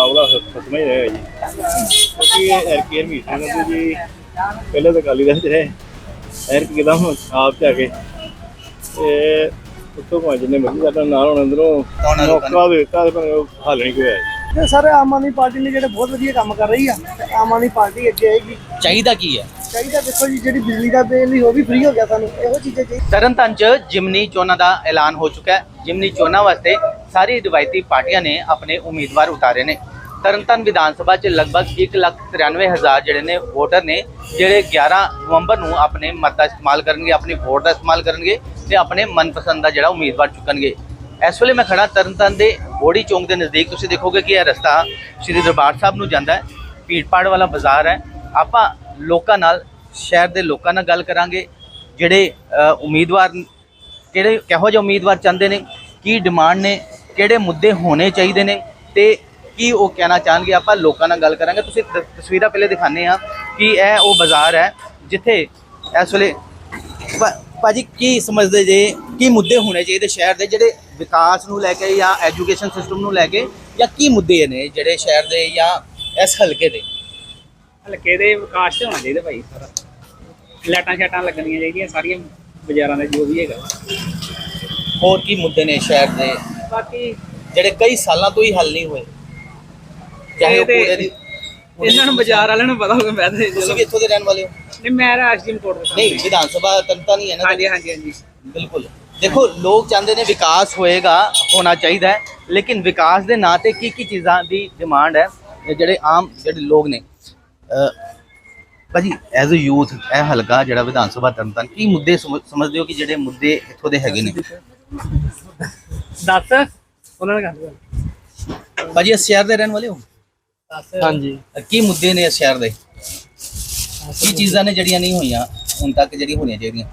ਮੁਕਾਬਲਾ ਖਤਮ ਹੀ ਰਿਹਾ ਜੀ। ਕਿਉਂਕਿ ਇਹ ਐਰਕੀਆਰ ਮੀਟਿੰਗ ਦੇ ਜੀ ਪਹਿਲੇ ਤਾਂ ਕਾਲੀ ਦਲ ਚ ਰਹੇ। ਐਰਕ ਕਿਦਾਂ ਆਪ ਤੇ ਆ ਕੇ ਤੇ ਉੱਤੋਂ ਪੰਜ ਨੇ ਮਰਜ਼ੀ ਸਾਡਾ ਨਾਲ ਹੁਣ ਅੰਦਰੋਂ ਮੌਕਾ ਦੇ ਦਿੱਤਾ ਤੇ ਪਰ ਉਹ ਹੱਲ ਨਹੀਂ ਕੋਈ ਹੋਇਆ ਜੀ। ਤੇ ਸਰ ਆਮ ਆਦਮੀ ਪਾਰਟੀ ਨੇ ਜਿਹੜੇ ਬਹੁਤ ਵਧੀਆ ਕੰਮ ਕਰ ਰਹੀ ਆ ਤੇ ਆਮ ਆਦਮੀ ਪਾਰਟੀ ਅੱਗੇ ਆਏਗੀ। ਚਾਹੀਦਾ ਕੀ ਹੈ? ਚਾਹੀਦਾ ਦੇਖੋ ਜੀ ਜਿਹੜੀ ਬਿਜਲੀ ਦਾ ਬਿੱਲ ਹੀ ਉਹ ਵੀ ਫ੍ਰੀ ਹੋ ਗਿਆ ਸਾਨੂੰ ਇਹੋ ਚੀਜ਼ਾਂ ਚਾਹੀਦੀਆਂ। ਤਰਨਤਾਰਨ ਚ ਜਿਮਨੀ ਚੋਣਾਂ ਦਾ ਐਲਾਨ ਹੋ ਚੁੱਕਾ ਹੈ। ਜਿਮਨੀ ਚੋਣਾਂ ਵਾਸਤੇ ਸਾਰੀ ਰਵਾਇਤੀ ਪਾਰਟੀਆਂ ਨੇ ਆਪਣੇ ਉਮੀਦਵਾਰ ਉਤਾਰੇ ਨੇ। ਤਰਨਤਾਰਨ ਵਿਧਾਨ ਸਭਾ ਚ ਲਗਭਗ 193000 ਜਿਹੜੇ ਨੇ ਵੋਟਰ ਨੇ, ਜਿਹੜੇ 11 ਨਵੰਬਰ ਨੂੰ ਆਪਣੇ ਮਤ ਦਾ ਇਸਤੇਮਾਲ ਕਰਨਗੇ, ਆਪਣੀ ਵੋਟ ਦਾ ਇਸਤੇਮਾਲ ਕਰਨਗੇ ਤੇ ਆਪਣੇ ਮਨਪਸੰਦ ਦਾ ਜਿਹੜਾ ਉਮੀਦਵਾਰ ਚੁੱਕਣਗੇ। ਇਸ ਵੇਲੇ ਮੈਂ ਖੜਾ ਤਰਨਤਾਰਨ ਦੇ ਬੋੜੀ ਚੌਂਕ ਦੇ ਨਜ਼ਦੀਕ। ਤੁਸੀਂ ਦੇਖੋਗੇ ਕਿ ਇਹ ਰਸਤਾ ਸ਼੍ਰੀ ਦਰਬਾਰ ਸਾਹਿਬ ਨੂੰ ਜਾਂਦਾ ਹੈ ਭੀੜਪਾੜ ਵਾਲਾ ਬਾਜ਼ਾਰ ਹੈ। ਆਪਾਂ ਲੋਕਾਂ ਨਾਲ, ਸ਼ਹਿਰ ਦੇ ਲੋਕਾਂ ਨਾਲ ਗੱਲ ਕਰਾਂਗੇ, ਜਿਹੜੇ ਉਮੀਦਵਾਰ, ਕਿਹੜੇ ਕਿਹੋ ਜਿਹੇ ਉਮੀਦਵਾਰ ਚਾਹੁੰਦੇ ਨੇ, ਕੀ ਡਿਮਾਂਡ ਨੇ, ਕਿਹੜੇ ਮੁੱਦੇ ਹੋਣੇ ਚਾਹੀਦੇ ਨੇ ਤੇ ਕੀ ਉਹ ਕਹਿਣਾ ਚਾਹਣਗੇ ਆਪਾਂ ਲੋਕਾਂ ਨਾਲ ਗੱਲ ਕਰਾਂਗੇ। ਤੁਸੀਂ ਤ- ਤਸਵੀਰਾਂ ਪਹਿਲੇ ਦਿਖਾਣੇ ਆ ਕਿ ਇਹ ਉਹ ਬਾਜ਼ਾਰ ਹੈ ਜਿੱਥੇ ਇਸ ਵੇਲੇ ਭਾ- ਭਾਜੀ ਕੀ ਸਮਝਦੇ ਜੇ ਕੀ ਮੁੱਦੇ ਹੋਣੇ ਚਾਹੀਦੇ ਸ਼ਹਿਰ ਦੇ ਜਿਹੜੇ ਵਿਕਾਸ ਨੂੰ ਲੈ ਕੇ ਜਾਂ ਐਜੂਕੇਸ਼ਨ ਸਿਸਟਮ ਨੂੰ ਲੈ ਕੇ ਜਾਂ ਕੀ ਮੁੱਦੇ ਨੇ ਜਿਹੜੇ ਸ਼ਹਿਰ ਦੇ ਜਾਂ ਇਸ ਹਲਕੇ ਦੇ? ਹਲਕੇ ਦੇ ਵਿਕਾਸ ਤੇ ਹੋਣਾ ਚਾਹੀਦਾ ਭਾਈ ਸਾਰਾ। ਲਾਈਟਾਂ ਛਾਟਾਂ ਲੱਗਣੀਆਂ ਚਾਹੀਦੀਆਂ ਸਾਰੀਆਂ ਬਾਜ਼ਾਰਾਂ ਦੇ ਜੋ ਵੀ ਹੈਗਾ। ਹੋਰ ਕੀ ਮੁੱਦੇ ਨੇ ਸ਼ਹਿਰ ਦੇ? ਬਾਕੀ ਜਿਹੜੇ ਕਈ ਸਾਲਾਂ ਤੋਂ ਹੀ ਹੱਲ ਨਹੀਂ ਹੋਏ। ਚਾਹੇ ਉਹ ਪੂਰੇ ਦੀ ਇਹਨਾਂ ਨੂੰ ਬਾਜ਼ਾਰ ਵਾਲਿਆਂ ਨੂੰ ਪਤਾ ਹੋਊਗਾ ਮੈਂ ਤੇ ਤੁਸੀਂ ਵੀ ਇੱਥੋਂ ਦੇ ਰਹਿਣ ਵਾਲੇ ਹੋ? ਨਹੀਂ ਮੈਂ ਰਾਜਦੀਪ ਕੋਟ ਦਾ ਨਹੀਂ ਵਿਧਾਨ ਸਭਾ ਤੰਤਾ ਨਹੀਂ ਹੈ ਨਾ ਹਾਂਜੀ ਹਾਂਜੀ ਹਾਂਜੀ। ਬਿਲਕੁਲ। ਦੇਖੋ ਲੋਕ ਚਾਹੁੰਦੇ ਨੇ ਵਿਕਾਸ ਹੋਏਗਾ ਹੋਣਾ ਚਾਹੀਦਾ ਹੈ ਲੇਕਿਨ ਵਿਕਾਸ ਦੇ ਨਾਂ ਤੇ ਕੀ ਕੀ ਚੀਜ਼ਾਂ ਦੀ ਡਿਮਾਂਡ ਹੈ ਇਹ ਜਿਹੜੇ ਆਮ ਜਿਹੜੇ ਲੋਕ ਨੇ? ਅਹ, ਭਾਜੀ ਐਜ਼ ਅ ਯੂਥ ਇਹ ਹਲਕਾ ਜਿਹੜਾ ਵਿਧਾਨ ਸਭਾ ਤਰਨਤਾਰਨ ਕੀ ਮੁੱਦੇ ਸਮਝ- ਸਮਝਦੇ ਹੋ ਕਿ ਜਿਹੜੇ ਮੁੱਦੇ ਇੱਥੋਂ ਦੇ ਹੈਗੇ ਨੇ? ਦੱਸ ਉਹਨਾਂ ਗੱਲ ਭਾਜੀ ਇਸ ਸ਼ਹਿਰ ਦੇ ਰਹਿਣ ਵਾਲੇ ਹੋ? ਹਾਂਜੀ। ਕੀ ਮੁੱਦੇ ਨੇ ਇਸ ਸ਼ਹਿਰ ਦੇ? ਕੀ ਚੀਜ਼ਾਂ ਨੇ ਜਿਹੜੀਆਂ ਨਹੀਂ ਹੋਈਆਂ ਹੁਣ ਤੱਕ ਜਿਹੜੀ ਹੋਣੀਆਂ ਚਾਹੀਦੀਆਂ?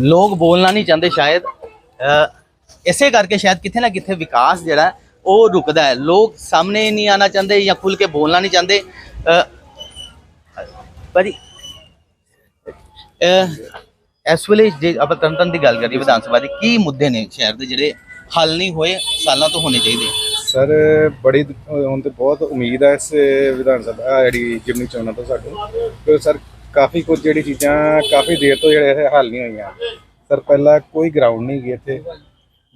ਲੋਕ ਬੋਲਣਾ ਨਹੀਂ ਚਾਹੁੰਦੇ ਸ਼ਾਇਦ। ਇਸੇ ਕਰਕੇ ਸ਼ਾਇਦ ਕਿਥੇ ਨਾ ਕਿਥੇ ਵਿਕਾਸ ਜਿਹੜਾ ਉਹ ਰੁਕਦਾ ਹੈ। ਲੋਕ ਸਾਹਮਣੇ ਨਹੀਂ ਆਣਾ ਚਾਹੁੰਦੇ ਜਾਂ ਖੁੱਲ ਕੇ ਬੋਲਣਾ ਨਹੀਂ ਚਾਹੁੰਦੇ। ਭਾਜੀ ਇਸ ਵੇਲੇ ਜੇ ਆਪਾਂ ਤਰਨਤਨ ਦੀ ਗੱਲ ਕਰੀਏ ਵਿਧਾਨ ਸਭਾ ਦੀ ਕੀ ਮੁੱਦੇ ਨੇ ਸ਼ਹਿਰ ਦੇ ਜਿਹੜੇ ਹੱਲ ਨਹੀਂ ਹੋਏ, ਸਾਲਾਂ ਤੋਂ ਹੋਣੇ ਚਾਹੀਦੇ ਸਰ, ਬੜੀ ਹੁਣ ਤੇ ਬਹੁਤ ਉਮੀਦ ਹੈ ਇਸ ਵਿਧਾਨ ਸਭਾ ਜਿਹੜੀ ਜਿਮਨੀ ਚੋਣਾਂ ਤੋਂ ਸਾਡੇ। ਕਿ ਸਰ, ਕਾਫੀ ਕੁਝ ਜਿਹੜੀ ਚੀਜ਼ਾਂ ਕਾਫੀ ਦੇਰ ਤੋਂ ਜਿਹੜੇ ਹੱਲ ਨਹੀਂ ਹੋਈਆਂ। ਸਰ, ਪਹਿਲਾਂ ਕੋਈ ਗਰਾਊਂਡ ਨਹੀਂ ਹੈਗੀ ਇੱਥੇ।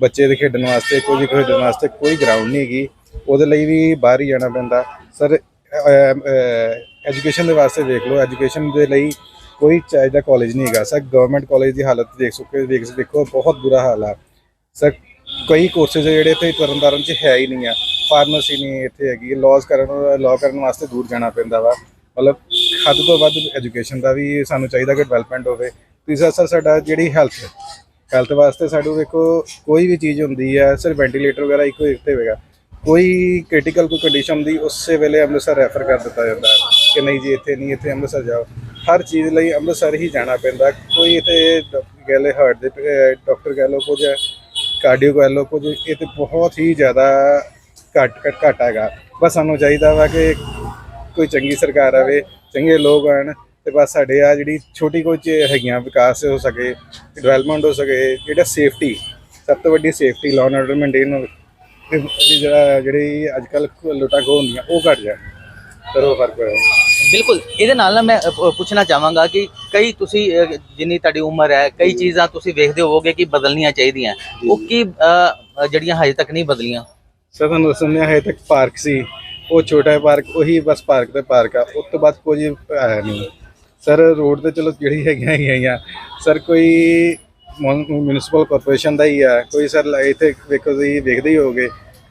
ਬੱਚੇ ਦੇ ਖੇਡਣ ਵਾਸਤੇ, ਕੋਈ ਵੀ ਖੇਡਣ ਵਾਸਤੇ ਕੋਈ ਗਰਾਊਂਡ ਨਹੀਂ ਹੈਗੀ। ਉਹਦੇ ਲਈ ਵੀ ਬਾਹਰ ਹੀ ਜਾਣਾ ਪੈਂਦਾ। ਸਰ ਐਜੂਕੇਸ਼ਨ ਦੇ ਵਾਸਤੇ ਦੇਖ ਲਓ। ਐਜੂਕੇਸ਼ਨ ਦੇ ਲਈ ਕੋਈ ਚਾਹੀਦਾ ਕਾਲਜ ਨਹੀਂ ਹੈਗਾ। ਸਰ ਗਵਰਨਮੈਂਟ ਕਾਲਜ ਦੀ ਹਾਲਤ ਦੇਖ ਸੁੱਕੇ ਦੇਖ ਦੇਖੋ, ਬਹੁਤ ਬੁਰਾ ਹਾਲ ਆ। ਸਰ ਕਈ ਕੋਰਸਸ ਜਿਹੜੇ ਇੱਥੇ ਤਰਨਤਾਰਨ 'ਚ ਹੈ ਹੀ ਨਹੀਂ ਆ। ਫਾਰਮੇਸੀ ਨਹੀਂ ਇੱਥੇ ਹੈਗੀ। ਲਾਜ਼ ਕਰਨ ਲਾਅ ਕਰਨ ਵਾਸਤੇ ਦੂਰ ਜਾਣਾ ਪੈਂਦਾ ਵਾ। ਮਤਲਬ ਹੱਦ ਤੋਂ ਵੱਧ ਐਜੂਕੇਸ਼ਨ ਦਾ ਵੀ ਸਾਨੂੰ ਚਾਹੀਦਾ ਕਿ ਡਿਵੈਲਪਮੈਂਟ ਹੋਵੇ। ਤੀਸਰਾ ਸਰ ਸਾਡਾ ਜਿਹੜੀ ਹੈਲਥ ਹੈਲਥ ਵਾਸਤੇ ਸਾਨੂੰ ਵੇਖੋ ਕੋਈ ਵੀ ਚੀਜ਼ ਹੁੰਦੀ ਹੈ ਸਰ ਵੈਂਟੀਲੇਟਰ ਵਗੈਰਾ ਇੱਕੋ ਇੱਥੇ ਹੋਵੇਗਾ ਕੋਈ ਕ੍ਰਿਟੀਕਲ ਕੋਈ ਕੰਡੀਸ਼ਨ ਹੁੰਦੀ ਉਸੇ ਵੇਲੇ ਅੰਮ੍ਰਿਤਸਰ ਰੈਫਰ ਕਰ ਦਿੱਤਾ ਜਾਂਦਾ ਹੈ ਕਿ ਨਹੀਂ ਜੀ, ਇੱਥੇ ਨਹੀਂ, ਇੱਥੇ ਅੰਮ੍ਰਿਤਸਰ ਜਾਓ। ਹਰ ਚੀਜ਼ ਲਈ ਅੰਮ੍ਰਿਤਸਰ ਹੀ ਜਾਣਾ ਪੈਂਦਾ। ਕੋਈ ਇੱਥੇ ਕਹਿ ਲਏ ਹਾਰਟ ਦੇ ਡਾਕਟਰ ਕਹਿ ਲਓ ਕੁਝ ਕਾਰਡੀਓ ਕਹਿ ਕੁਝ ਇਹ ਤੇ ਬਹੁਤ ਹੀ ਜ਼ਿਆਦਾ ਘੱਟ ਘੱਟ ਘੱਟ ਹੈਗਾ। ਬਸ ਸਾਨੂੰ ਚਾਹੀਦਾ ਵਾ ਕਿ ਕੋਈ ਚੰਗੀ ਸਰਕਾਰ ਆਵੇ, ਚੰਗੇ ਲੋਕ ਆਣ ਤੇ ਬਸ ਸਾਡੇ ਆ ਜਿਹੜੀ ਛੋਟੀ ਕੁਝ ਹੈਗੀਆਂ ਵਿਕਾਸ ਹੋ ਸਕੇ, ਡਿਵੈਲਪਮੈਂਟ ਹੋ ਸਕੇ, ਜਿਹੜਾ ਸੇਫਟੀ, ਸਭ ਤੋਂ ਵੱਡੀ safety law and order maintain ਹੋਵੇ ਜਿਹੜਾ ਜਿਹੜੀ ਅੱਜ ਕੱਲ ਲੁੱਟਾਂ ਖੋਹ ਹੁੰਦੀਆਂ, ਉਹ ਘਟ ਜਾਣ। ਕਰੋ ਫ਼ਰਕ ਹੋਇਆ ਬਿਲਕੁਲ ਇਹਦੇ ਨਾਲ ਨਾ ਮੈਂ ਪੁੱਛਣਾ ਚਾਹਾਂਗਾ ਕਿ ਕਈ ਤੁਸੀਂ ਜਿੰਨੀ ਤੁਹਾਡੀ ਉਮਰ ਹੈ ਕਈ ਚੀਜ਼ਾਂ ਤੁਸੀਂ ਵੇਖਦੇ ਹੋਵੋਗੇ ਕਿ ਬਦਲਣੀਆਂ ਚਾਹੀਦੀਆਂ। ਉਹ ਕੀ ਜਿਹੜੀਆਂ ਹਜੇ ਤੱਕ ਨਹੀਂ ਬਦਲੀਆਂ? ਸਰ ਤੁਹਾਨੂੰ ਦੱਸਣ ਹੈ ਤੱਕ ਪਾਰਕ ਸੀ। ਉਹ ਛੋਟਾ ਪਾਰਕ ਉਹੀ ਬਸ ਪਾਰਕ ਤੇ ਪਾਰਕ ਆ। ਉਸ ਤੋਂ ਬਾਅਦ ਕੁਝ ਹੈ ਨਹੀਂ। ਸਰ ਰੋਡ ਤੇ ਚਲੋ ਜਿਹੜੀ ਹੈਗੀਆਂ ਹੈਗੀਆਂ। ਸਰ ਕੋਈ ਮਿਊਨਿਸਪਲ ਕਾਰਪੋਰੇਸ਼ਨ ਦਾ ਹੀ ਆ। ਕੋਈ ਸਰ ਇੱਥੇ ਵੇਖੋ ਤੁਸੀਂ ਵੇਖਦੇ ਹੀ ਹੋਗੇ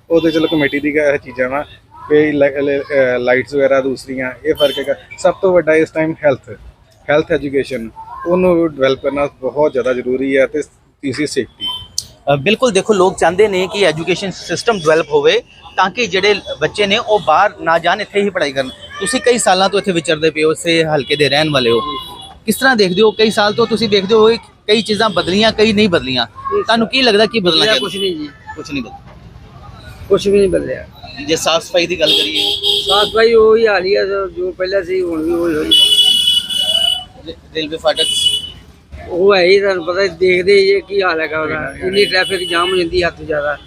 ਉਹ ਤੇ ਚਲੋ ਕਮੇਟੀ ਦੀ ਚੀਜ਼ਾਂ ਵਾ। ਕੋਈ ਲਾਈਟਸ ਵਗੈਰਾ ਦੂਸਰੀਆਂ ਇਹ ਫ਼ਰਕ ਹੈਗਾ। ਸਭ ਤੋਂ ਵੱਡਾ ਇਸ ਟਾਈਮ ਹੈਲਥ ਹੈਲਥ ਐਜੂਕੇਸ਼ਨ ਉਹਨੂੰ ਡਿਵੈਲਪ ਕਰਨਾ ਬਹੁਤ ਜ਼ਿਆਦਾ ਜ਼ਰੂਰੀ ਹੈ ਤੇ ਤੀਸਰੀ ਸੇਫਟੀ ਬਿਲਕੁਲ ਦੇਖੋ ਲੋਕ ਚਾਹੁੰਦੇ ਨੇ ਕਿ ਐਜੂਕੇਸ਼ਨ ਸਿਸਟਮ ਡਿਵੈਲਪ ਹੋਵੇ ਤਾਂ ਕਿ ਜਿਹੜੇ ਬੱਚੇ ਨੇ ਉਹ ਬਾਹਰ ਨਾ ਜਾਣ ਇੱਥੇ ਹੀ ਪੜ੍ਹਾਈ ਕਰਨ। ਤੁਸੀਂ ਕਈ ਸਾਲਾਂ ਤੋਂ ਇੱਥੇ ਵਿਚਰਦੇ ਪਏ ਹੋ ਇਸੇ ਹਲਕੇ ਦੇ ਰਹਿਣ ਵਾਲੇ ਹੋ। ਕਿਸ ਤਰ੍ਹਾਂ ਦੇਖਦੇ ਹੋ? ਕਈ ਸਾਲ ਤੋਂ ਤੁਸੀਂ ਦੇਖਦੇ ਹੋ ਕਿ ਕਈ ਚੀਜ਼ਾਂ ਬਦਲੀਆਂ ਕਈ ਨਹੀਂ ਬਦਲੀਆਂ। ਤੁਹਾਨੂੰ ਕੀ ਲੱਗਦਾ ਕੀ ਬਦਲਣਾ ਚਾਹੀਦਾ? ਕੁਝ ਨਹੀਂ ਜੀ। ਕੁਝ ਨਹੀਂ ਬਦਲਿਆ। ਕੁਝ ਵੀ ਨਹੀਂ ਬਦਲਿਆ। ਜੇ ਸਾਫ਼ ਸਫ਼ਾਈ ਦੀ ਗੱਲ ਕਰੀਏ। ਸਾਫ਼ ਭਾਈ ਉਹੀ ਹਾਲ ਹੀ ਆ ਜੋ- ਜੋ ਪਹਿਲਾਂ ਸੀ ਹੁਣ ਵੀ ਉਹੀ ਹੋਈ। ਰੇ- ਰੇਲਵੇ ਫਾਟਕ ਉਹ ਹੈ ਹੀ ਤੁਹਾਨੂੰ ਪਤਾ ਦੇਖਦੇ ਹੀ ਇਹ ਕੀ ਹਾਲ ਹੈਗਾ ਉਹਦਾ। ਇੰਨੀ ਟ੍ਰੈਫਿਕ ਜਾਮ ਹੋ ਜਾਂਦੀ ਹੱਦ ਤੋਂ ਜ਼ਿਆਦਾ।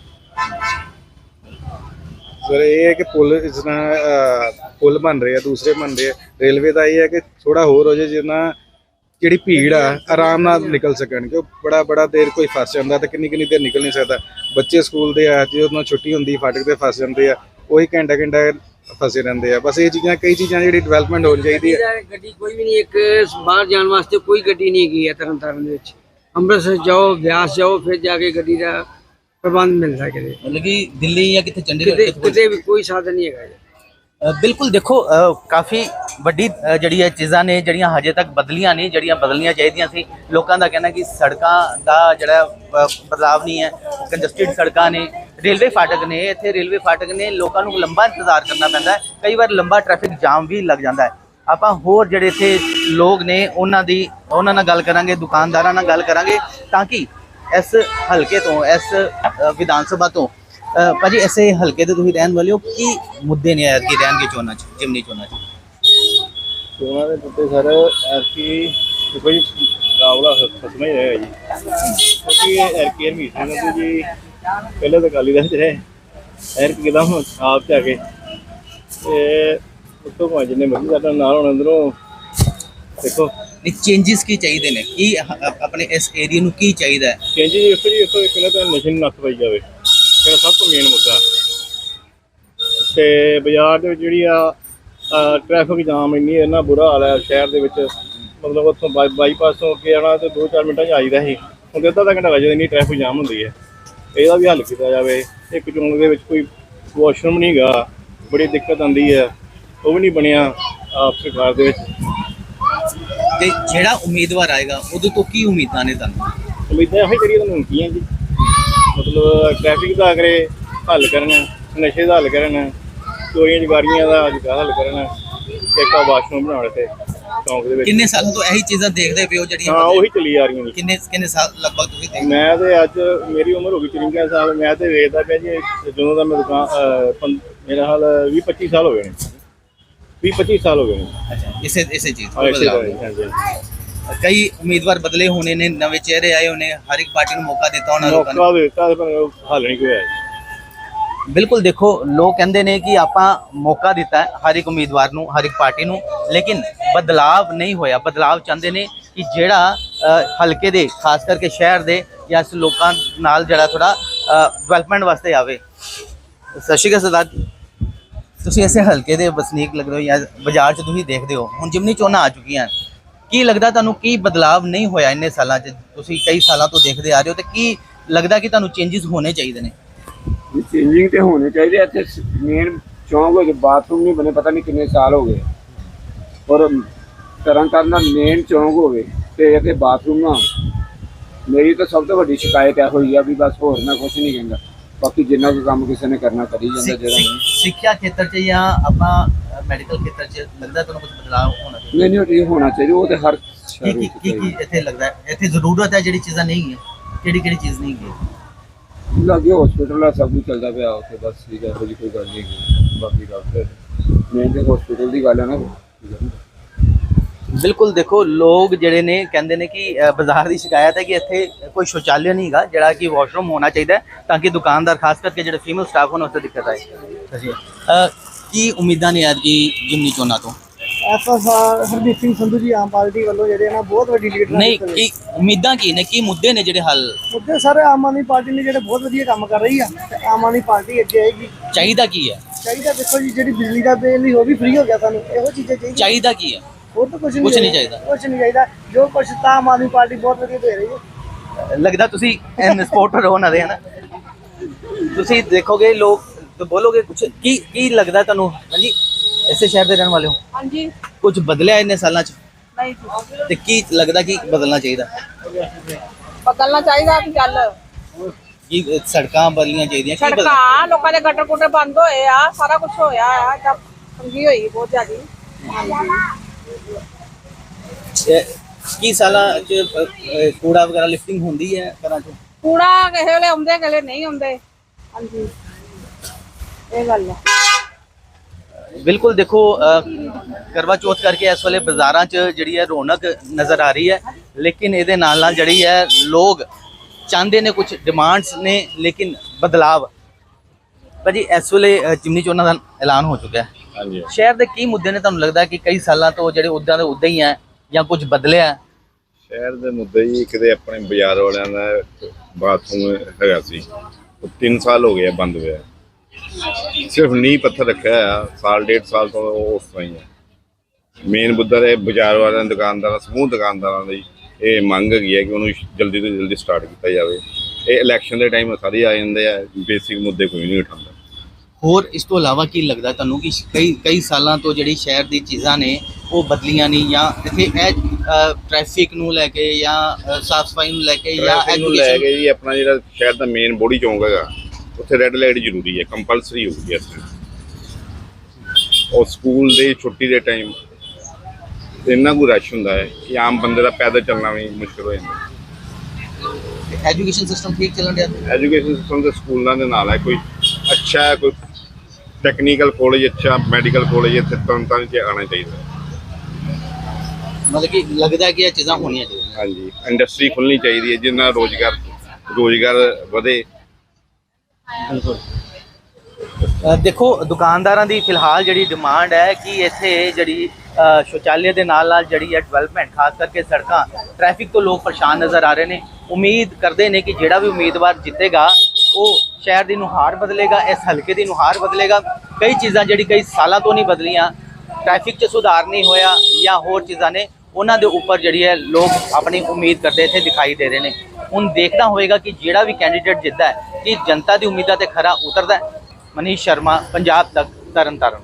ਸਰ ਇਹ ਹੈ ਕਿ ਪੁਲ ਇਸ ਤਰ੍ਹਾਂ ਅਹ, ਪੁਲ ਬਣ ਰਹੇ ਆ ਦੂਸਰੇ ਬਣ ਰਹੇ ਆ। ਰੇਲਵੇ ਦਾ ਇਹ ਹੈ ਕਿ ਥੋੜਾ ਹੋਰ ਹੋ ਜਾਏ ਜਿੰਨਾ ਜਿਹੜੀ ਭੀੜ ਆ ਆਰਾਮ ਨਾਲ ਨਿਕਲ ਸਕਣ ਕਿ ਬੜਾ ਬੜਾ ਦੇਰ ਕੋਈ ਫਸ ਜਾਂਦਾ ਤੇ ਕਿੰਨੀ ਕਿੰਨੀ ਦੇਰ ਨਿਕਲ ਨਹੀਂ ਸਕਦਾ। ਬੱਚੇ ਸਕੂਲ ਦੇ ਆ ਜਦੋਂ ਛੁੱਟੀ ਹੁੰਦੀ ਫਾਟਕ ਤੇ ਫਸ ਜਾਂਦੇ ਆ ਉਹੀ ਘੰਟਾ ਘੰਟਾ ਫਸੇ ਰਹਿੰਦੇ ਆ। ਬਸ ਇਹ ਚੀਜ਼ਾਂ ਕਈ ਚੀਜ਼ਾਂ ਜਿਹੜੀ ਡਿਵੈਲਪਮੈਂਟ ਹੋਣੀ ਚਾਹੀਦੀ ਹੈ ਗੱਡੀ ਕੋਈ ਵੀ ਨਹੀਂ ਇੱਕ ਬਾਹਰ ਜਾਣ ਵਾਸਤੇ ਕੋਈ ਗੱਡੀ ਨਹੀਂ ਹੈਗੀ ਹੈ ਤਰਨਤਾਰਨ ਦੇ ਵਿੱਚ। ਅੰਮ੍ਰਿਤਸਰ ਜਾਓ ਬਿਆਸ ਜਾਓ ਫਿਰ ਜਾ ਕੇ ਗੱਡੀ ਦਾ ਪ੍ਰਬੰਧ ਮਿਲਦਾ ਕਿਤੇ। ਮਤਲਬ ਕਿ ਦਿੱਲੀ ਜਾਂ ਕਿਤੇ ਚੰਡੀਗੜ੍ਹ ਕਿਤੇ ਵੀ ਕੋਈ ਸਾਧਨ ਨਹੀਂ ਹੈਗਾ ਜੀ। ਬਿਲਕੁਲ ਦੇਖੋ ਕਾਫੀ ਵੱਡੀ ਜਿਹੜੀ ਇਹ ਚੀਜ਼ਾਂ ਨੇ, ਜਿਹੜੀਆਂ ਹਜੇ ਤੱਕ ਬਦਲੀਆਂ ਨਹੀਂ ਜਿਹੜੀਆਂ ਬਦਲਣੀਆਂ ਚਾਹੀਦੀਆਂ ਸੀ। ਲੋਕਾਂ ਦਾ ਕਹਿਣਾ ਕਿ ਸੜਕਾਂ ਦਾ ਜਿਹੜਾ ਬਦਲਾਵ ਨਹੀਂ ਹੈ। ਕੰਜਸਟਿਡ ਸੜਕਾਂ ਨੇ, ਰੇਲਵੇ ਫਾਟਕ ਨੇ, ਇੱਥੇ ਰੇਲਵੇ ਫਾਟਕ ਨੇ, ਲੋਕਾਂ ਨੂੰ ਲੰਬਾ ਇੰਤਜ਼ਾਰ ਕਰਨਾ ਪੈਂਦਾ ਹੈ। ਕਈ ਵਾਰ ਲੰਬਾ ਟ੍ਰੈਫਿਕ ਜਾਮ ਵੀ ਲੱਗ ਜਾਂਦਾ ਹੈ। ਆਪਾਂ ਹੋਰ ਜਿਹੜੇ ਇੱਥੇ ਲੋਕ ਨੇ, ਉਹਨਾਂ ਦੀ, ਉਹਨਾਂ ਨਾਲ ਗੱਲ ਕਰਾਂਗੇ, ਦੁਕਾਨਦਾਰਾਂ ਨਾਲ ਗੱਲ ਕਰਾਂਗੇ, ਤਾਂ ਕਿ ਇਸ ਹਲਕੇ ਤੋਂ, ਇਸ ਵਿਧਾਨ ਸਭਾ ਤੋਂ ਭਾਜੀ ਐਸੇ ਹਲਕੇ ਤੇ ਤੁਸੀਂ ਰਹਿਣ ਵਾਲੇ ਹੋ? ਕੀ ਮੁੱਦੇ ਨੇ ਐਤਕੀ ਰਹਿਣਗੇ ਚੋਣਾਂ 'ਚ ਜਿਮਨੀ ਚੋਣਾਂ 'ਚ? ਚੋਣਾਂ ਦੇ ਮੁੱਦੇ ਸਰ ਐਰਕੀ ਕੋਈ ਮੁਕਾਬਲਾ ਖਤਮ ਹੀ ਰਿਹਾ ਜੀ। ਕਿਉਂਕਿ ਐਰਕੀ ਹਰਮੀਤ ਸਿੰਘ ਸੰਧੂ ਜੀ ਪਹਿਲੇ ਤਾਂ ਅਕਾਲੀ ਦਲ ਚ ਰਹੇ। ਐਰਕੀ ਕਦਮ ਆਪ ਚ ਆ ਕੇ? ਤੇ ਉੱਤੋਂ ਭਾਵੇਂ ਜਿੰਨੇ ਮਰਜ਼ੀ ਸਾਡਾ ਨਾਲ ਹੁਣ ਅੰਦਰੋਂ ਦੇਖੋ। ਨਹੀਂ ਚੇਂਜਸ ਕੀ ਚਾਹੀਦੇ ਨੇ? ਕੀ ਆਪਣੇ ਇਸ ਏਰੀਆ ਨੂੰ ਕੀ ਚਾਹੀਦਾ ਹੈ? ਚੇਂਜ ਜੀ ਵੇਖੋ ਜੀ ਇੱਕ ਪਹਿਲਾਂ ਤਾਂ ਨਸ਼ੇ ਨੂੰ ਨੱਥ ਪਾਈ ਜਾਵੇ। ਜਿਹੜਾ ਸਭ ਤੋਂ ਮੇਨ ਮੁੱਦਾ। ਤੇ ਬਾਜ਼ਾਰ ਦੇ ਵਿੱਚ ਜਿਹੜੀ ਆ ਟ੍ਰੈਫਿਕ ਜਾਮ ਇੰਨੀ ਇੰਨਾ ਬੁਰਾ ਹਾਲ ਹੈ ਸ਼ਹਿਰ ਦੇ ਵਿੱਚ। ਮਤਲਬ ਉੱਥੋਂ ਬਾਈ- ਬਾਈਪਾਸ ਤੋਂ ਅੱਗੇ ਆਉਣਾ ਤੇ 2-4 ਮਿੰਟਾਂ 'ਚ ਆਈਦਾ ਸੀ। ਹੁਣ ਤਾਂ ਅੱਧਾ ਘੰਟਾ ਲੱਗ ਜਾਂਦਾ ਇੰਨੀ ਟ੍ਰੈਫਿਕ ਜਾਮ ਹੁੰਦੀ ਹੈ ਇਹਦਾ ਵੀ ਹੱਲ ਕੀਤਾ ਜਾਵੇ। ਇੱਕ ਚੋਣ ਦੇ ਵਿੱਚ ਕੋਈ ਵਾਸ਼ਰੂਮ ਨਹੀਂ ਗਾ। ਬੜੀ ਦਿੱਕਤ ਆਉਂਦੀ ਹੈ ਉਹ ਵੀ ਨਹੀਂ ਬਣਿਆ ਆਪ ਸਰਕਾਰ ਦੇ ਵਿੱਚ। ਤੇ ਜਿਹੜਾ ਉਮੀਦਵਾਰ ਆਏਗਾ ਉਹਦੇ ਤੋਂ ਕੀ ਉਮੀਦਾਂ ਨੇ ਤੁਹਾਨੂੰ? ਉਮੀਦਾਂ ਇਹੋ ਹੀ ਕਰੀਏ ਤੁਹਾਨੂੰ ਕੀਆਂ ਜੀ। ਮਤਲਬ ਟ੍ਰੈਫਿਕ ਦਾ ਕਰੇ ਹੱਲ ਕਰਨ ਨਸ਼ੇ ਦਾ ਹੱਲ ਕਰਨ ਚੋਰੀਆਂ ਚਕਾਰੀਆਂ ਦਾ ਅੱਜ ਹੱਲ ਕਰਨ ਇੱਕ ਆ ਵਾਸ਼ਰੂਮ ਬਣਾਉਣ ਤੇ ਚੌਂਕ ਦੇ ਵਿੱਚ। ਕਿੰਨੇ ਸਾਲਾਂ ਤੋਂ ਇਹੀ ਚੀਜ਼ਾਂ ਦੇਖਦੇ ਹੋ ਜਿਹੜੀਆਂ ਹਾਂ ਉਹੀ ਚੱਲੀ ਆ ਰਹੀਆਂ ਕਿੰਨੇ ਕਿੰਨੇ ਸਾਲ ਲਗਭਗ ਤੁਸੀਂ ਦੇਖ ਮੈਂ ਤੇ ਅੱਜ ਮੇਰੀ ਉਮਰ ਹੋ ਗਈ 53 ਸਾਲ ਮੈਂ ਤੇ ਵੇਖਦਾ ਪਿਆ ਜੀ ਜਦੋਂ ਦਾ ਮੈਂ ਦੁਕਾਨ ਮੇਰਾ ਹਾਲ 20 25 ਸਾਲ ਹੋ ਗਏ ਨੇ। 20 25 ਸਾਲ ਹੋ ਗਏ ਨੇ। ਅੱਛਾ ਇਸੇ ਇਸੇ ਚੀਜ਼ ਹਾਂ ਤੋਂ ਇਸੇ ਕਈ ਉਮੀਦਵਾਰ ਬਦਲੇ ਹੋਣੇ ਨੇ ਨਵੇਂ ਚਿਹਰੇ ਆਏ ਹੋਣੇ ਹਰ ਇੱਕ ਪਾਰਟੀ ਨੂੰ ਮੌਕਾ ਦਿੱਤਾ ਉਹਨਾਂ ਲੋਕਾਂ ਨੇ। ਮੌਕਾ ਦਿੱਤਾ ਪਰ ਹੱਲ ਨਹੀਂ ਕੋਈ ਹੋਇਆ ਜੀ ਬਿਲਕੁਲ ਦੇਖੋ ਲੋਕ ਕਹਿੰਦੇ ਨੇ ਕਿ ਆਪਾਂ ਮੌਕਾ ਦਿੱਤਾ ਹੈ ਹਰ ਇੱਕ ਉਮੀਦਵਾਰ ਨੂੰ ਹਰ ਇੱਕ ਪਾਰਟੀ ਨੂੰ ਲੇਕਿਨ ਬਦਲਾਵ ਨਹੀਂ ਹੋਇਆ। ਬਦਲਾਵ ਚਾਹੁੰਦੇ ਨੇ ਕਿ ਜਿਹੜਾ ਅ, ਹਲਕੇ ਦੇ ਖਾਸ ਕਰਕੇ ਸ਼ਹਿਰ ਦੇ ਜਾਂ ਇਸ ਲੋਕਾਂ ਨਾਲ ਜਿਹੜਾ ਥੋੜਾ ਡਿਵੈਲਪਮੈਂਟ ਵਾਸਤੇ ਆਵੇ। ਸਤਿ ਸ਼੍ਰੀ ਅਕਾਲ ਸਰਦਾਰ ਜੀ। ਤੁਸੀਂ ਐਸੇ ਹਲਕੇ ਦੇ ਵਸਨੀਕ ਲੱਗਦੇ ਹੋ ਜਾਂ ਬਾਜ਼ਾਰ 'ਚ ਤੁਸੀਂ ਦੇਖਦੇ ਹੋ। ਹੁਣ ਜਿਮਨੀ ਚੋਣਾਂ ਆ ਚੁੱਕੀਆਂ। ਕੀ ਲੱਗਦਾ ਤੁਹਾਨੂੰ ਕੀ ਬਦਲਾਵ ਨਹੀਂ ਹੋਇਆ ਇੰਨੇ ਸਾਲਾਂ 'ਚ? ਤੁਸੀਂ ਕਈ ਸਾਲਾਂ ਤੋਂ ਦੇਖਦੇ ਆ ਰਹੇ ਹੋ ਤੇ ਕੀ ਲੱਗਦਾ ਕਿ ਤੁਹਾਨੂੰ ਚੇਂਜਸ ਹੋਣੇ ਚਾਹੀਦੇ ਨੇ? ਚੇਂਜਿੰਗ ਤੇ ਹੋਣੇ ਚਾਹੀਦੇ ਇੱਥੇ ਮੇਨ ਚੌਂਕ ਵਿੱਚ ਬਾਥਰੂਮ ਨਹੀਂ ਬਣੇ, ਪਤਾ ਨਹੀਂ ਕਿੰਨੇ ਸਾਲ ਹੋ ਗਏ। ਔਰ ਤਰਨ ਤਾਰਨ ਦਾ ਮੇਨ ਚੌਂਕ ਹੋਵੇ ਤੇ ਇੱਥੇ ਬਾਥਰੂਮ ਨਾ ਮੇਰੀ ਤਾਂ ਸਭ ਤੋਂ ਵੱਡੀ ਸ਼ਿਕਾਇਤ ਇਹ ਹੋਈ ਆ ਵੀ ਬਸ ਹੋਰ ਮੈਂ ਕੁਝ ਨਹੀਂ ਕਹਿੰਦਾ। ਬਾਕੀ ਜਿੰਨਾ ਕੁ ਕੰਮ ਕਿਸੇ ਨੇ ਕਰਨਾ ਕਰੀ ਜਾਂਦਾ ਸਿੱਖ- ਜਿਹੜਾ ਸਿੱਖ- ਸਿੱਖਿਆ ਖੇਤਰ 'ਚ ਜਾਂ ਆਪਾਂ ਮੈਡੀਕਲ ਖੇਤਰ 'ਚ ਲੱਗਦਾ ਤੁਹਾਨੂੰ ਕੁਝ ਬਦਲਾਅ ਹੋਣਾ ਚਾਹੀਦਾ ਨਹੀਂ ਨਹੀਂ ਇਹ ਹੋਣਾ ਚਾਹੀਦਾ ਉਹ ਤੇ ਹਰ ਕੀ ਸ਼ਹਿਰ ਕੀ ਵਿੱਚ ਕੀ ਕੀ ਇੱਥੇ ਲੱਗਦਾ ਹੈ? ਇੱਥੇ ਜ਼ਰੂਰਤ ਹੈ ਜਿਹੜੀ ਚੀਜ਼ਾਂ ਨਹੀਂ ਹੈ ਕਿਹੜੀ ਕਿਹੜੀ ਚੀਜ਼ ਨਹੀਂ ਹੈ ਚਾਹੀਦਾ। ਲਾਗੇ ਹਸਪੀਟਲ ਆ ਸਭ ਕੁਝ ਚੱਲਦਾ ਪਿਆ ਉੱਥੇ ਬਸ ਠੀਕ ਹੈ ਜਿਹੀ ਕੋਈ ਗੱਲ ਨਹੀਂ ਹੈਗੀ। ਬਾਕੀ ਫਿਰ ਮੇਨ ਤੇ ਹਸਪੀਟਲ ਦੀ ਗੱਲ ਹੈ ਨਾ। ਬਿਲਕੁਲ ਦੇਖੋ ਲੋਕ ਜਿਹੜੇ ਨੇ ਕਹਿੰਦੇ ਨੇ ਕਿ ਬਾਜ਼ਾਰ ਦੀ ਸ਼ਿਕਾਇਤ ਹੈ ਕਿ ਇੱਥੇ ਕੋਈ ਸ਼ੌਚਾਲਿਆ ਨਹੀਂ ਹੈਗਾ ਜਿਹੜਾ ਕਿ ਵਾਸ਼ਰੂਮ ਹੋਣਾ ਚਾਹੀਦਾ ਤਾਂ ਕਿ ਦੁਕਾਨਦਾਰ ਖਾਸ ਕਰਕੇ ਜਿਹੜੇ ਫੀਮੇਲ ਸਟਾਫ ਹੋਣ ਉੱਥੇ ਦਿੱਕਤ ਆਏ। ਜੀ। ਕੀ ਉਮੀਦਾਂ ਨੇ ਅੱਜ ਦੀ ਜਿਮਨੀ ਚੋਣਾਂ ਤੋਂ? ਐਸਐਸਆਰ ਹਰਦੀਪ ਸਿੰਘ ਸੰਧੂ ਜੀ ਆਮ ਪਾਰਟੀ ਵੱਲੋਂ ਜਿਹੜੇ ਨਾ ਬਹੁਤ ਵੱਡੀ ਲੀਡ ਨਹੀਂ ਕੀ ਉਮੀਦਾਂ ਕੀ ਨੇ? ਕੀ ਮੁੱਦੇ ਨੇ ਜਿਹੜੇ ਹੱਲ? ਮੁੱਦੇ ਸਾਰੇ ਆਮ ਆਦਮੀ ਪਾਰਟੀ ਨੇ ਜਿਹੜੇ ਬਹੁਤ ਵਧੀਆ ਕੰਮ ਕਰ ਰਹੀ ਆ ਤੇ ਆਮ ਆਦਮੀ ਪਾਰਟੀ ਅੱਗੇ ਆਏਗੀ। ਚਾਹੀਦਾ ਕੀ ਹੈ? ਚਾਹੀਦਾ ਦੇਖੋ ਜੀ ਜਿਹੜੀ ਬਿਜਲੀ ਦਾ ਬਿੱਲ ਹੀ ਉਹ ਵੀ ਫ੍ਰੀ ਹੋ ਗਿਆ ਸਾਨੂੰ ਇਹੋ ਚੀਜ਼ਾਂ ਚਾਹੀਦੀਆਂ। ਚਾਹੀਦਾ ਕੀ ਹੈ? ਹੋਰ ਤਾਂ ਕੁਝ ਨਹੀਂ ਕੁਛ ਨਹੀਂ ਚਾਹੀਦਾ। ਕੁਝ ਨਹੀਂ ਚਾਹੀਦਾ। ਜੋ ਕੁਝ ਤਾਂ ਆਮ ਆਦਮੀ ਪਾਰਟੀ ਬਹੁਤ ਵਧੀਆ ਦੇ ਰਹੀ ਹੈ। ਲੱਗਦਾ ਤੁਸੀਂ ਐਨ ਸਪੋਰਟਰ ਹੋ ਉਹਨਾਂ ਦੇ ਹਨਾ ਤੁਸੀਂ ਦੇਖੋਗੇ ਲੋਕ ਤੇ ਬੋਲੋਗੇ ਕੁਝ ਕੀ ਕੀ ਲੱਗਦਾ ਤੁਹਾਨੂੰ? ਹਾਂਜੀ ਇਸੇ ਸ਼ਹਿਰ ਦੇ ਰਹਿਣ ਵਾਲੇ ਹੋ? ਹਾਂਜੀ। ਕੁਝ ਬਦਲਿਆ ਇੰਨੇ ਸਾਲਾਂ ਚ? ਨਹੀਂ ਜੀ। ਤੇ ਕੀ ਲੱਗਦਾ ਕਿ ਬਦਲਣਾ ਚਾਹੀਦਾ? ਬਦਲਣਾ ਕੀ ਸੜਕਾਂ ਬਦਲੀਆਂ ਚਾਹੀਦੀਆਂ ਕੀ ਬਦਲ ਸੜਕਾਂ ਲੋਕਾਂ ਦੇ ਗਟਰ ਗੁਟਰ ਬੰਦ ਹੋਏ ਆ ਸਾਰਾ ਕੁਝ ਹੋਇਆ ਆ ਤਾਂ ਤੰਗੀ ਹੋਈ ਬਹੁਤ ਜ਼ਿਆਦੀ। ਇਹ ਕੀ ਸਾਲਾਂ ਚ ਕੂੜਾ ਵਗੈਰਾ ਲਿਫਟਿੰਗ ਹੁੰਦੀ ਹੈ ਘਰਾਂ ਚ? ਕੂੜਾ ਕਿਸੇ ਵੇਲੇ ਆਉਂਦੇ ਕਿਸੇ ਵੇਲੇ ਨਹੀਂ ਆਉਂਦੇ। ਹਾਂਜੀ। ਇਹ ਗੱਲ ਆ ਬਿਲਕੁਲ ਦੇਖੋ ਅ, ਕਰਵਾ ਚੌਥ ਕਰਕੇ ਇਸ ਵੇਲੇ ਬਾਜ਼ਾਰਾਂ 'ਚ ਜਿਹੜੀ ਹੈ ਰੌਣਕ ਨਜ਼ਰ ਆ ਰਹੀ ਹੈ। ਲੇਕਿਨ ਇਹਦੇ ਨਾਲ ਨਾਲ ਜਿਹੜੀ ਹੈ ਲੋਕ ਚਾਹੁੰਦੇ ਨੇ ਕੁਝ ਡਿਮਾਂਡਸ ਨੇ ਲੇਕਿਨ ਬਦਲਾਵ। ਭਾਜੀ ਇਸ ਵੇਲੇ ਅ, ਜਿਮਨੀ ਚੋਣਾਂ ਦਾ ਐਲਾਨ ਹੋ ਚੁੱਕਾ ਹੈ। ਹਾਂਜੀ। ਸ਼ਹਿਰ ਦੇ ਕੀ ਮੁੱਦੇ ਨੇ ਤੁਹਾਨੂੰ ਲੱਗਦਾ ਕਿ ਕਈ ਸਾਲਾਂ ਤੋਂ ਜਿਹੜੇ ਉਦਾਂ ਦੇ ਉਦਾਂ ਹੀ ਹੈ ਜਾਂ ਕੁਝ ਬਦਲਿਆ? ਸ਼ਹਿਰ ਦੇ ਮੁੱਦੇ ਜੀ ਕਿਤੇ ਆਪਣੇ ਬਾਜ਼ਾਰ ਵਾਲਿਆਂ ਦਾ ਬਾਥਰੂਮ ਹੈਗਾ ਸੀ। ਉਹ 3 ਸਾਲ ਹੋ ਗਏ ਆ ਬੰਦ ਹੋਇਆ। ਸਿਰਫ ਨੀਂਹ ਪੱਥਰ ਰੱਖਿਆ ਆ ਸਾਲ ਡੇਢ ਸਾਲ ਤੋਂ ਉਹ ਉਸ ਤਰ੍ਹਾਂ ਹੀ ਹੈ ਮੇਨ ਮੁੱਦਾ ਹੈ ਬਾਜ਼ਾਰ ਵਾਲਿਆਂ ਦੁਕਾਨਦਾਰਾਂ ਸਮੂਹ ਦੁਕਾਨਦਾਰਾਂ ਦੀ ਇਹ ਮੰਗ ਹੈਗੀ ਹੈ ਕਿ ਉਹਨੂੰ ਜਲਦੀ ਤੋਂ ਜਲਦੀ ਸਟਾਰਟ ਕੀਤਾ ਜਾਵੇ। ਇਹ ਇਲੈਕਸ਼ਨ ਦੇ ਟਾਈਮ ਸਾਰੇ ਆ ਜਾਂਦੇ ਆ ਬੇਸਿਕ ਮੁੱਦੇ ਕੋਈ ਨਹੀਂ ਉਠਾਉਂਦਾ। ਹੋਰ ਇਸ ਤੋਂ ਇਲਾਵਾ ਕੀ ਲੱਗਦਾ ਤੁਹਾਨੂੰ ਕਿ ਕਈ ਕਈ ਸਾਲਾਂ ਤੋਂ ਜਿਹੜੀ ਸ਼ਹਿਰ ਦੀ ਚੀਜ਼ਾਂ ਨੇ ਉਹ ਬਦਲੀਆਂ ਨਹੀਂ ਜਾਂ ਇੱਥੇ ਇਹ ਟ੍ਰੈਫਿਕ ਨੂੰ ਲੈ ਕੇ ਜਾਂ ਸਾਫ਼ ਸਫ਼ਾਈ ਨੂੰ ਲੈ ਕੇ ਜਾਂ ਟ੍ਰੈਫਿਕ ਨੂੰ ਲੈ ਕੇ ਜੀ ਆਪਣਾ ਜਿਹੜਾ ਸ਼ਹਿਰ ਦਾ ਮੇਨ ਬੋਡੀ ਚੌਂਕ ਹੈਗਾ ਉੱਥੇ ਰੈੱਡ ਲਾਈਟ ਜ਼ਰੂਰੀ ਹੈ ਕੰਪਲਸਰੀ ਹੋ ਗਈ ਇਸ। ਉਹ ਸਕੂਲ ਦੇ ਛੁੱਟੀ ਦੇ ਟਾਈਮ ਇੰਨਾ ਕੁ ਰਸ਼ ਹੁੰਦਾ ਹੈ ਕਿ ਆਮ ਬੰਦੇ ਦਾ ਪੈਦਲ ਚੱਲਣਾ ਵੀ ਮੁਸ਼ਕਲ ਹੋ ਜਾਂਦਾ ਐਜੂਕੇਸ਼ਨ ਸਿਸਟਮ ਠੀਕ ਚੱਲਣ ਡਿਆ ਐਜੂਕੇਸ਼ਨ ਸਿਸਟਮ ਦੇ ਸਕੂਲਾਂ ਦੇ ਨਾਲ ਹੈ ਕੋਈ ਅੱਛਾ ਹੈ ਕੋਈ ਟੈਕਨੀਕਲ ਕਾਲਜ ਅੱਛਾ ਮੈਡੀਕਲ ਕਾਲਜ ਇੱਥੇ ਤਰਨਤਾਰਨ 'ਚ ਆਉਣਾ ਚਾਹੀਦਾ। ਮਤਲਬ ਕਿ ਲੱਗਦਾ ਕਿ ਇਹ ਚੀਜ਼ਾਂ ਹੋਣੀਆਂ ਚਾਹੀਦੀਆਂ। ਹਾਂਜੀ ਇੰਡਸਟਰੀ ਖੁੱਲਣੀ ਚਾਹੀਦੀ ਹੈ ਜਿਸ ਨਾਲ ਰੋਜ਼ਗਾਰ ਰੋਜ਼ਗਾਰ ਵਧੇ। ਬਿਲਕੁਲ। ਅ, ਦੇਖੋ ਦੁਕਾਨਦਾਰਾਂ ਦੀ ਫਿਲਹਾਲ ਜਿਹੜੀ ਡਿਮਾਂਡ ਹੈ ਕਿ ਇੱਥੇ ਜਿਹੜੀ ਅ, ਸ਼ੌਚਾਲਿਆ ਦੇ ਨਾਲ ਨਾਲ ਜਿਹੜੀ ਹੈ ਡਿਵੈਲਪਮੈਂਟ ਖਾਸ ਕਰਕੇ ਸੜਕਾਂ ਟ੍ਰੈਫਿਕ ਤੋਂ ਲੋਕ ਪਰੇਸ਼ਾਨ ਨਜ਼ਰ ਆ ਰਹੇ ਨੇ। ਉਮੀਦ ਕਰਦੇ ਨੇ ਕਿ ਜਿਹੜਾ ਵੀ ਉਮੀਦਵਾਰ ਜਿੱਤੇਗਾ ਉਹ ਸ਼ਹਿਰ ਦੀ ਨੁਹਾਰ ਬਦਲੇਗਾ, ਇਸ ਹਲਕੇ ਦੀ ਨੁਹਾਰ ਬਦਲੇਗਾ। ਕਈ ਚੀਜ਼ਾਂ ਜਿਹੜੀ ਕਈ ਸਾਲਾਂ ਤੋਂ ਨਹੀਂ ਬਦਲੀਆਂ ਟ੍ਰੈਫਿਕ 'ਚ ਸੁਧਾਰ ਨਹੀਂ ਹੋਇਆ ਜਾਂ ਹੋਰ ਚੀਜ਼ਾਂ ਨੇ, ਉਹਨਾਂ ਦੇ ਉੱਪਰ ਜਿਹੜੀ ਹੈ ਲੋਕ ਆਪਣੀ ਉਮੀਦ ਕਰਦੇ ਇੱਥੇ ਦਿਖਾਈ ਦੇ ਰਹੇ ਨੇ। ਹੁਣ ਦੇਖਣਾ ਹੋਏਗਾ ਕਿ ਜਿਹੜਾ ਵੀ ਕੈਂਡੀਡੇਟ ਜਿੱਤਦਾ ਹੈ, ਕਿ ਜਨਤਾ ਦੀ ਉਮੀਦਾਂ ਤੇ ਖਰਾ ਉਤਰਦਾ ਹੈ। ਮਨੀਸ਼ ਸ਼ਰਮਾ, ਪੰਜਾਬ ਤੱਕ ਤਰਨਤਾਰਨ।